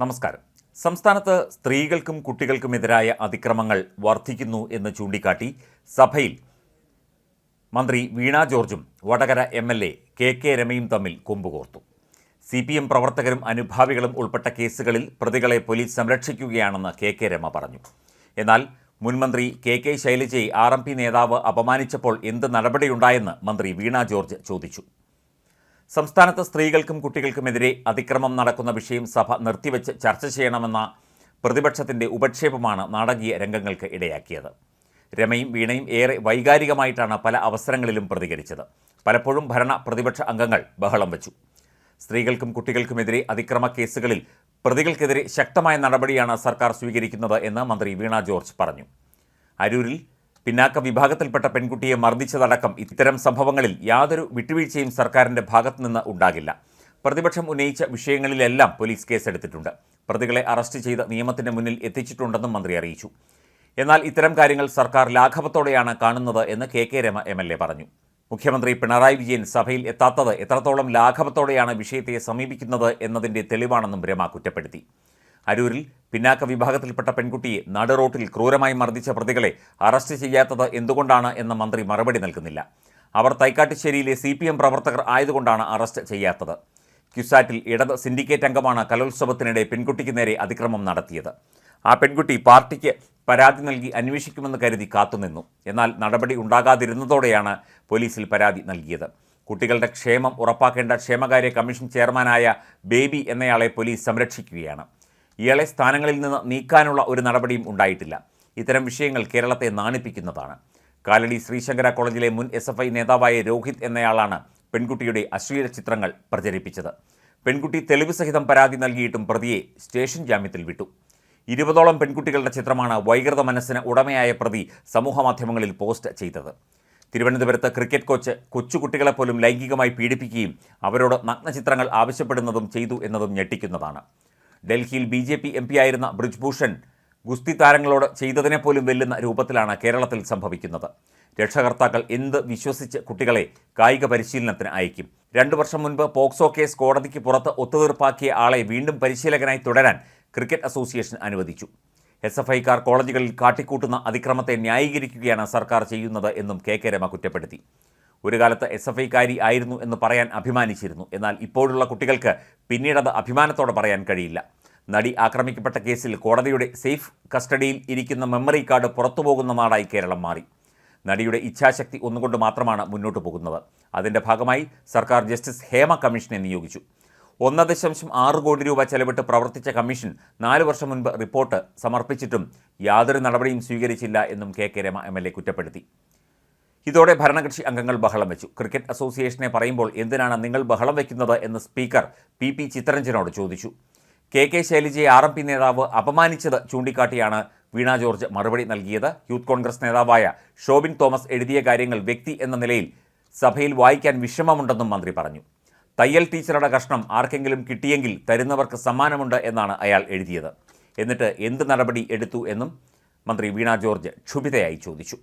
നമസ്കാരം. സംസ്ഥാനത്ത് സ്ത്രീകൾക്കും കുട്ടികൾക്കുമെതിരായ അതിക്രമങ്ങൾ വർദ്ധിക്കുന്നു എന്ന് ചൂണ്ടിക്കാട്ടി സഭയിൽ മന്ത്രി വീണ ജോർജും Vadakara M L A K K രമയും തമ്മിൽ കൊമ്പുകോർത്തു. സി പി എം പ്രവർത്തകരും അനുഭാവികളും ഉൾപ്പെട്ട കേസുകളിൽ പ്രതികളെ പോലീസ് സംരക്ഷിക്കുകയാണെന്ന് കെ കെ രമ പറഞ്ഞു. എന്നാൽ മുൻമന്ത്രി കെ കെ ശൈലജയെ ആർ എം പി നേതാവ് അപമാനിച്ചപ്പോൾ എന്ത് നടപടിയുണ്ടായെന്ന് മന്ത്രി വീണ ജോർജ് ചോദിച്ചു. സംസ്ഥാനത്ത് സ്ത്രീകൾക്കും കുട്ടികൾക്കുമെതിരെ അതിക്രമം നടക്കുന്ന വിഷയം സഭ നിർത്തിവെച്ച് ചർച്ച ചെയ്യണമെന്ന പ്രതിപക്ഷത്തിന്റെ ഉപക്ഷേപമാണ് നാടകീയ രംഗങ്ങൾക്ക് ഇടയാക്കിയത്. രമയും വീണയും ഏറെ വൈകാരികമായിട്ടാണ് പല അവസരങ്ങളിലും പ്രതികരിച്ചത്. പലപ്പോഴും ഭരണ പ്രതിപക്ഷ അംഗങ്ങൾ ബഹളം വച്ചു. സ്ത്രീകൾക്കും കുട്ടികൾക്കുമെതിരെ അതിക്രമ കേസുകളിൽ പ്രതികൾക്കെതിരെ ശക്തമായ നടപടിയാണ് സർക്കാർ സ്വീകരിക്കുന്നത് എന്ന് മന്ത്രി വീണ ജോർജ് പറഞ്ഞു. അരൂരിൽ പിന്നാക്ക വിഭാഗത്തിൽപ്പെട്ട പെൺകുട്ടിയെ മർദ്ദിച്ചതടക്കം ഇത്തരം സംഭവങ്ങളിൽ യാതൊരു വിട്ടുവീഴ്ചയും സർക്കാരിന്റെ ഭാഗത്തുനിന്ന് ഉണ്ടാകില്ല. പ്രതിപക്ഷം ഉന്നയിച്ച വിഷയങ്ങളിലെല്ലാം പോലീസ് കേസെടുത്തിട്ടുണ്ട്. പ്രതികളെ അറസ്റ്റ് ചെയ്ത് നിയമത്തിന്റെ മുന്നിൽ എത്തിച്ചിട്ടുണ്ടെന്നും മന്ത്രി അറിയിച്ചു. എന്നാൽ ഇത്തരം കാര്യങ്ങൾ സർക്കാർ ലാഘവത്തോടെയാണ് കാണുന്നത് എന്ന് K K Rema M L A പറഞ്ഞു. മുഖ്യമന്ത്രി പിണറായി വിജയൻ സഭയിൽ എത്താത്തത് എത്രത്തോളം ലാഘവത്തോടെയാണ് വിഷയത്തെ സമീപിക്കുന്നത് എന്നതിന്റെ തെളിവാണെന്നും രമ കുറ്റപ്പെടുത്തി. അരൂരിൽ പിന്നാക്ക വിഭാഗത്തിൽപ്പെട്ട പെൺകുട്ടിയെ നടുറോട്ടിൽ ക്രൂരമായി മർദ്ദിച്ച പ്രതികളെ അറസ്റ്റ് ചെയ്യാത്തത് എന്തുകൊണ്ടാണ് എന്ന മന്ത്രി മറുപടി നൽകുന്നില്ല. അവർ തൈക്കാട്ടുശ്ശേരിയിലെ സി പി എം പ്രവർത്തകർ ആയതുകൊണ്ടാണ് അറസ്റ്റ് ചെയ്യാത്തത്. ക്യുസാറ്റിൽ ഇടത് സിൻഡിക്കേറ്റ് അംഗമാണ് കലോത്സവത്തിനിടെ പെൺകുട്ടിക്ക് നേരെ അതിക്രമം നടത്തിയത്. ആ പെൺകുട്ടി പാർട്ടിക്ക് പരാതി നൽകി അന്വേഷിക്കുമെന്ന് കരുതി കാത്തുനിന്നു. എന്നാൽ നടപടി ഉണ്ടാകാതിരുന്നതോടെയാണ് പോലീസിൽ പരാതി നൽകിയത്. കുട്ടികളുടെ ക്ഷേമം ഉറപ്പാക്കേണ്ട ക്ഷേമകാര്യ കമ്മീഷൻ ചെയർമാനായ ബേബി എന്നയാളെ പോലീസ് സംരക്ഷിക്കുകയാണ്. ഇയാളെ സ്ഥാനങ്ങളിൽ നിന്ന് നീക്കാനുള്ള ഒരു നടപടിയും ഉണ്ടായിട്ടില്ല. ഇത്തരം വിഷയങ്ങൾ കേരളത്തെ നാണിപ്പിക്കുന്നതാണ്. കാലടി ശ്രീശങ്കര കോളേജിലെ മുൻ എസ് എഫ് ഐ നേതാവായ രോഹിത് എന്നയാളാണ് പെൺകുട്ടിയുടെ അശ്ലീല ചിത്രങ്ങൾ പ്രചരിപ്പിച്ചത്. പെൺകുട്ടി തെളിവ് സഹിതം പരാതി നൽകിയിട്ടും പ്രതിയെ സ്റ്റേഷൻ ജാമ്യത്തിൽ വിട്ടു. ഇരുപതോളം പെൺകുട്ടികളുടെ ചിത്രമാണ് വൈകൃത മനസ്സിന് ഉടമയായ പ്രതി സമൂഹമാധ്യമങ്ങളിൽ പോസ്റ്റ് ചെയ്തത്. തിരുവനന്തപുരത്ത് ക്രിക്കറ്റ് കോച്ച് കൊച്ചുകുട്ടികളെ പോലും ലൈംഗികമായി പീഡിപ്പിക്കുകയും അവരോട് നഗ്നചിത്രങ്ങൾ ആവശ്യപ്പെടുന്നതും ചെയ്തു എന്നതും ഞെട്ടിക്കുന്നതാണ്. ഡൽഹിയിൽ B J P M P ആയിരുന്ന ബ്രിജ്ഭൂഷൺ ഗുസ്തി താരങ്ങളോട് ചെയ്തതിനെ പോലും വെല്ലുന്ന രൂപത്തിലാണ് കേരളത്തിൽ സംഭവിക്കുന്നത്. രക്ഷകർത്താക്കൾ എന്ത് വിശ്വസിച്ച് കുട്ടികളെ കായിക പരിശീലനത്തിന് അയക്കും? രണ്ടു വർഷം മുൻപ് പോക്സോ കേസ് കോടതിക്ക് പുറത്ത് ഒത്തുതീർപ്പാക്കിയ ആളെ വീണ്ടും പരിശീലകനായി തുടരാൻ ക്രിക്കറ്റ് അസോസിയേഷൻ അനുവദിച്ചു. എസ് എഫ് ഐക്കാർ കോളേജുകളിൽ കാട്ടിക്കൂട്ടുന്ന അതിക്രമത്തെ ന്യായീകരിക്കുകയാണ് സർക്കാർ ചെയ്യുന്നത് എന്നും കെ കെ രമ കുറ്റപ്പെടുത്തി. ഒരു കാലത്ത് എസ് എഫ് ഐക്കാരി ആയിരുന്നു എന്ന് പറയാൻ അഭിമാനിച്ചിരുന്നു. എന്നാൽ ഇപ്പോഴുള്ള കുട്ടികൾക്ക് പിന്നീടത് അഭിമാനത്തോടെ പറയാൻ കഴിയില്ല. നടി ആക്രമിക്കപ്പെട്ട കേസിൽ കോടതിയുടെ സേഫ് കസ്റ്റഡിയിൽ ഇരിക്കുന്ന മെമ്മറി കാർഡ് പുറത്തുപോകുന്ന നാടായി കേരളം മാറി. നടിയുടെ ഇച്ഛാശക്തി ഒന്നുകൊണ്ട് മാത്രമാണ് മുന്നോട്ട് പോകുന്നത്. അതിന്റെ ഭാഗമായി സർക്കാർ ജസ്റ്റിസ് ഹേമ കമ്മീഷനെ നിയോഗിച്ചു. ഒന്ന് ദശാംശം ആറ് കോടി രൂപ ചെലവിട്ട് പ്രവർത്തിച്ച കമ്മീഷൻ നാല് വർഷം മുൻപ് റിപ്പോർട്ട് സമർപ്പിച്ചിട്ടും യാതൊരു നടപടിയും സ്വീകരിച്ചില്ല എന്നും K K Rema M L A കുറ്റപ്പെടുത്തി. ഇതോടെ ഭരണകക്ഷി അംഗങ്ങൾ ബഹളം വെച്ചു. ക്രിക്കറ്റ് അസോസിയേഷനെ പറയുമ്പോൾ എന്തിനാണ് നിങ്ങൾ ബഹളം വയ്ക്കുന്നത് എന്ന് സ്പീക്കർ പി പി ചിത്തരഞ്ജനോട് ചോദിച്ചു. കെ കെ ശൈലജയെ ആർ എം പി നേതാവ് അപമാനിച്ചത് ചൂണ്ടിക്കാട്ടിയാണ് വീണ ജോർജ് മറുപടി നൽകിയത്. യൂത്ത് കോൺഗ്രസ് നേതാവായ ഷോബിൻ തോമസ് എഴുതിയ കാര്യങ്ങൾ വ്യക്തി എന്ന നിലയിൽ സഭയിൽ വായിക്കാൻ വിഷമമുണ്ടെന്നും മന്ത്രി പറഞ്ഞു. തയ്യൽ ടീച്ചറുടെ കഷ്ണം ആർക്കെങ്കിലും കിട്ടിയെങ്കിൽ തരുന്നവർക്ക് സമ്മാനമുണ്ട് എന്നാണ് അയാൾ എഴുതിയത്. എന്നിട്ട് എന്ത് നടപടി എടുത്തു എന്നും മന്ത്രി വീണ ജോർജ് ക്ഷുഭിതയായി ചോദിച്ചു.